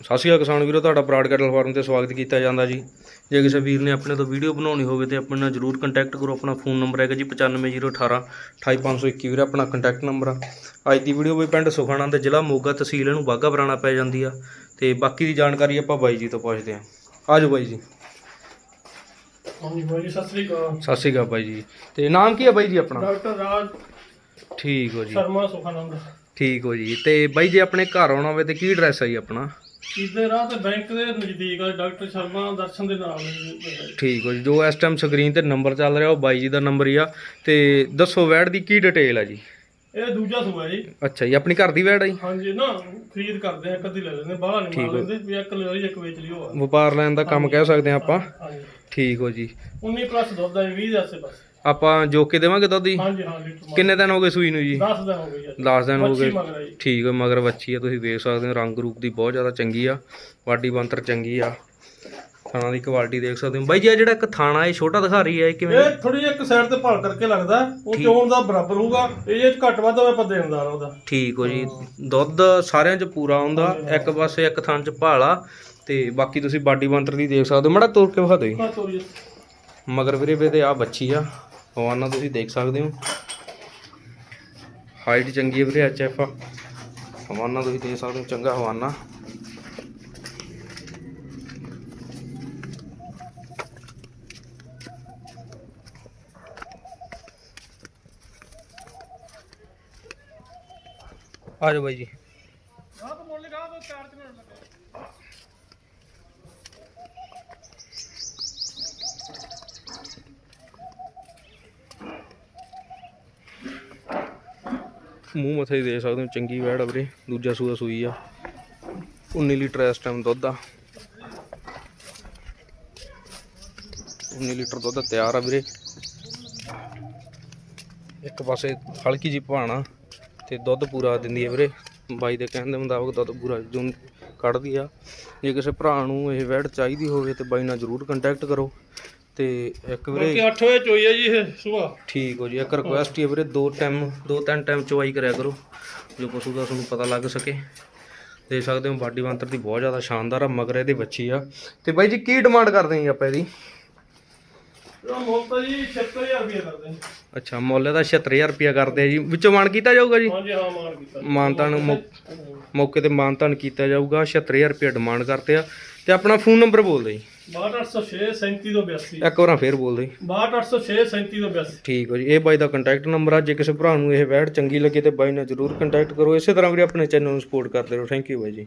ਸਤਿ ਸ਼੍ਰੀ ਅਕਾਲ ਕਿਸਾਨ ਵੀਰੋ ਤੁਹਾਡਾ ਬਰਾਡ ਕੈਟਲ ਫਾਰਮ ਤੇ ਸਵਾਗਤ ਕੀਤਾ ਜਾਂਦਾ ਜੀ। ਜੇ ਕਿਸੇ ਵੀਰ ਨੇ ਆਪਣੇ ਤੋਂ ਵੀਡੀਓ ਬਣਾਉਣੀ ਹੋਵੇ ਤੇ ਆਪਣੇ ਨਾਲ ਜਰੂਰ ਕੰਟੈਕਟ ਕਰੋ ਆਪਣਾ ਫੋਨ ਨੰਬਰ ਹੈਗਾ ਜੀ 95018 28521 ਵੀਰੇ ਆਪਣਾ ਕੰਟੈਕਟ ਨੰਬਰ ਆ। ਅੱਜ ਦੀ ਵੀਡੀਓ ਵੀ ਪਿੰਡ ਸੁਖਾਣਾ ਦੇ ਜ਼ਿਲ੍ਹਾ ਮੋਗਾ ਤਹਿਸੀਲ ਇਹਨੂੰ ਬਾਗਾ ਬਰਾਣਾ ਪੈ ਜਾਂਦੀ ਆ। ਤੇ ਬਾਕੀ ਦੀ ਜਾਣਕਾਰੀ ਆਪਾਂ ਬਾਈ ਜੀ ਤੋਂ ਪੁੱਛਦੇ ਹਾਂ ਆਜੋ ਬਾਈ ਜੀ। ਹਾਂਜੀ ਬਾਈ ਜੀ, ਸਤਿ ਸ੍ਰੀ ਅਕਾਲ। ਸਤਿ ਸ਼੍ਰੀ ਅਕਾਲ ਬਾਈ ਜੀ। ਤੇ ਨਾਮ ਕੀ ਆ ਬਾਈ ਜੀ ਆਪਣਾ? ਡਾਕਟਰ ਰਾਜ ਠੀਕ ਹੋ ਜੀ। ਸ਼ਰਮਾ ਸੁਖਾਨੰਦ ਠੀਕ ਹੋ ਜੀ। ਤੇ ਬਾਈ ਜੇ ਆਪਣੇ ਘਰ ਆਉਣਾ ਹੋਵੇ ਤੇ ਕੀ ਐਡਰੈਸ ਆ ਜੀ ਆਪਣਾ? ਸਿੱਧੇ ਰਾਹ ਤੇ ਬੈਂਕ ਦੇ ਨਜ਼ਦੀਕ ਆ ਡਾਕਟਰ ਸ਼ਰਮਾ ਦਰਸ਼ਨ ਦੇ ਨਾਲ ਹੀ। ਠੀਕ ਹੋ ਜੀ ਜੋ ਇਸ ਟਾਈਮ ਸਕਰੀਨ ਤੇ ਨੰਬਰ ਚੱਲ ਰਿਹਾ ਉਹ ਬਾਈ ਜੀ ਦਾ ਨੰਬਰ ਹੀ ਆ ਤੇ ਦੱਸੋ ਵੈੜ ਦੀ ਕੀ ਡਿਟੇਲ ਆ ਜੀ? ਇਹ ਦੂਜਾ ਸੂਆ ਜੀ। ਅੱਛਾ ਜੀ ਆਪਣੀ ਘਰ ਦੀ ਵੈੜ ਆ ਜੀ? ਹਾਂਜੀ ਨਾ ਖਰੀਦ ਕਰਦੇ ਆ ਕਦੀ ਲੈ ਲੈਂਦੇ ਬਾਹਲਾ ਨਹੀਂ ਮਾਰ ਆ। ਲੈਂਦੇ ਵੀ ਇੱਕ ਲੈ ਲਈ ਇੱਕ ਵੇਚ ਲਈ ਉਹ ਆ। ਵਪਾਰ ਲੈਣ ਦਾ ਕੰਮ ਕਹਿ ਸਕਦੇ ਹਾਂ ਆਪਾਂ। ਹਾਂਜੀ। ਠੀਕ ਹੋ ਜੀ। 19 ਪਲੱਸ ਦੁੱਧ ਆ 20 ਦੇ ਆਸੇ ਪਾਸੇ ਆਪਾਂ ਜੋ ਕੇ ਦੇਵਾਂਗੇ ਦੁੱਧ ਜੀ? ਹਾਂਜੀ ਹਾਂ ਲੀਟਰ ਕਿੰਨੇ ਦਿਨ ਹੋ ਗਏ ਸੂਈ ਨੂੰ ਜੀ? 10 ਦਿਨ ਹੋ ਗਏ ਜੀ 10 ਦਿਨ ਹੋ ਗਏ। ਜੀ। ਠੀਕ ਹੈ ਮਗਰ ਬੱਚੀ ਆ ਤੁਸੀਂ ਵੇਖ ਸਕਦੇ ਹੋ ਰੰਗ ਰੂਪ ਦੀ ਬਹੁਤ ਜ਼ਿਆਦਾ ਚੰਗੀ ਆ। ਵਾਡੀ ਬੰਤਰ ਚੰਗੀ ਆ। ਥਾਣਾ ਦੀ ਕੁਆਲਿਟੀ ਦੇਖ ਸਕਦੇ ਹੋ। ਬਾਈ ਜੀ ਆ ਜਿਹੜਾ ਇੱਕ ਥਾਣਾ ਇਹ ਛੋਟਾ ਦਿਖਾ ਰਹੀ ਹੈ ਇਹ ਕਿਵੇਂ? ਇਹ ਥੋੜੀ ਜਿਹੀ ਇੱਕ ਸਾਈਡ ਤੇ ਭਾਲ ਕਰਕੇ ਲੱਗਦਾ। ਉਹ ਚੋਣ ਦਾ ਬਰਾਬਰ ਹੋਊਗਾ। ਇਹ ਚ ਘੱਟ ਵੱਧ ਹੋਵੇ ਆਪਾਂ ਦੇਣਦਾਰ ਉਹਦਾ। ਠੀਕ ਹੋ ਜੀ। ਦੁੱਧ ਸਾਰਿਆਂ 'ਚ ਪੂਰਾ ਆਉਂਦਾ ਇੱਕ ਪਾਸੇ ਇੱਕ ਥਾਂ 'ਚ ਭਾਲਾ ਤੇ ਬਾਕੀ ਤੁਸੀਂ ਬਾਡੀ ਬੰਤਰ ਦੀ ਦੇਖ ਸਕਦੇ ਹੋ। ਮੜਾ ਤੋੜ ਕੇ ਵਿਖਾ ਦਿਓ ਜੀ। ਮਗਰ ਵੀਰੇ ਵੀਰੇ ਆ ਬੱਚੀ ਆ। ਹਵਾਨਾ ਤੁਸੀਂ ਦੇਖ ਸਕਦੇ ਹੋ। ਹਾਈਟ ਚੰਗੀ ਹੈ ਵੀਰੇ ਐਚ ਐਫ ਹਵਾਨਾ ਤੁਸੀਂ ਦੇਖ ਸਕਦੇ ਹੋ ਚੰਗਾ ਹਵਾਨਾ ਆ ਜਾਓ ਬਾਈ ਜੀ। ਆਹ ਤਾਂ ਮੁੱਲ ਲਗਾ ਦੋ ਚਾਰ ਚ ਲੱਗੇ। ਮੂੰਹ ਮੱਥੇ ਹੀ ਦੇ ਸਕਦੇ ਹੋ, ਚੰਗੀ ਵੈੜ ਆ ਵੀਰੇ, ਦੂਜਾ ਸੂਆ ਸੂਈ ਆ। 19 ਲੀਟਰ ਇਸ ਟਾਈਮ ਦੁੱਧ ਆ। 19 ਲੀਟਰ ਦੁੱਧ ਤਿਆਰ ਆ ਵੀਰੇ। ਇੱਕ ਪਾਸੇ ਹਲਕੀ ਜੀ ਭਾਣਾ ਤੇ ਦੁੱਧ ਪੂਰਾ ਦਿੰਦੀ ਹੈ ਵੀਰੇ। ਬਾਈ ਦੇ ਕਹਿਣ ਦੇ ਮੁਤਾਬਕ ਦੁੱਧ ਪੂਰਾ ਜੂਨ ਕੱਢਦੀ ਆ। ਜੇ ਕਿਸੇ ਭਰਾ ਨੂੰ ਇਹ ਵੈੜ ਚਾਹੀਦੀ ਹੋਵੇ ਤੇ ਬਾਈ ਨਾਲ ਜਰੂਰ ਕੰਟੈਕਟ ਕਰੋ। ਤੇ ਇੱਕ ਵੀਰੇ ਬਾਕੀ 8 ਵਜੇ ਚੋਈ ਆ ਜੀ ਇਹ ਸੁਬਾ ਠੀਕ ਹੋ ਜੀ ਇੱਕ ਰਿਕੁਐਸਟ ਹੀ ਹੈ ਵੀਰੇ ਦੋ ਟਾਈਮ ਦੋ ਤਿੰਨ ਟਾਈਮ ਚਵਾਈ ਕਰਿਆ ਕਰੋ ਜੋ ਪਸ਼ੂ ਦਾ ਤੁਹਾਨੂੰ ਪਤਾ ਲੱਗ ਸਕੇ। ਦੇਖ ਸਕਦੇ ਹੋ ਬਾਡੀ ਬੰਤਰ ਦੀ ਬਹੁਤ ਜ਼ਿਆਦਾ ਸ਼ਾਨਦਾਰ ਆ ਮਗਰ ਇਹਦੇ ਬੱਚੀ ਆ। ਤੇ ਬਾਈ ਜੀ ਕੀ ਡਿਮਾਂਡ ਕਰਦੇ ਆਂ ਜੀ ਆਪਾਂ ਇਹਦੀ? ਇਹ ਮੁੱਲ ਤਾਂ ਜੀ 76000 ਰੁਪਏ ਕਰਦੇ ਨੇ। ਅੱਛਾ ਮੁੱਲ ਇਹਦਾ 76000 ਰੁਪਿਆ ਕਰਦੇ ਆ ਜੀ। ਵਿੱਚੋਂ ਮਾਨ ਕੀਤਾ ਜਾਊਗਾ ਜੀ? ਹਾਂਜੀ ਹਾਂ ਮਾਰ ਕੀਤਾ। ਮਾਨਤਾਨ ਮੌਕੇ ਤੇ ਮਾਨਤਾਨ ਕੀਤਾ ਜਾਊਗਾ 76000 ਰੁਪਿਆ ਡਿਮਾਂਡ ਕਰਦੇ ਆ। ਤੇ ਆਪਣਾ ਫੋਨ ਨੰਬਰ ਬੋਲ ਦਿਓ ਜੀ। 62806 3782 ਇੱਕ ਵਾਰਾਂ ਫੇਰ ਬੋਲ ਜੀ 62806 3782 ਠੀਕ ਹੋ ਜੀ ਇਹ ਬਾਈ ਦਾ ਕੰਟੈਕਟ ਨੰਬਰ ਆ ਜੇ ਕਿਸੇ ਭਰਾ ਨੂੰ ਇਹ ਵੈਡ ਚੰਗੀ ਲੱਗੇ ਤੇ ਬਾਈ ਨਾਲ ਜਰੂਰ ਕੰਟੈਕਟ ਕਰੋ। ਇਸੇ ਤਰ੍ਹਾਂ ਵੀਰੇ ਆਪਣੇ ਚੈਨਲ ਨੂੰ ਸਪੋਰਟ ਕਰਦੇ ਰਹੋ। ਥੈਂਕ ਯੂ ਬਾਈ ਜੀ।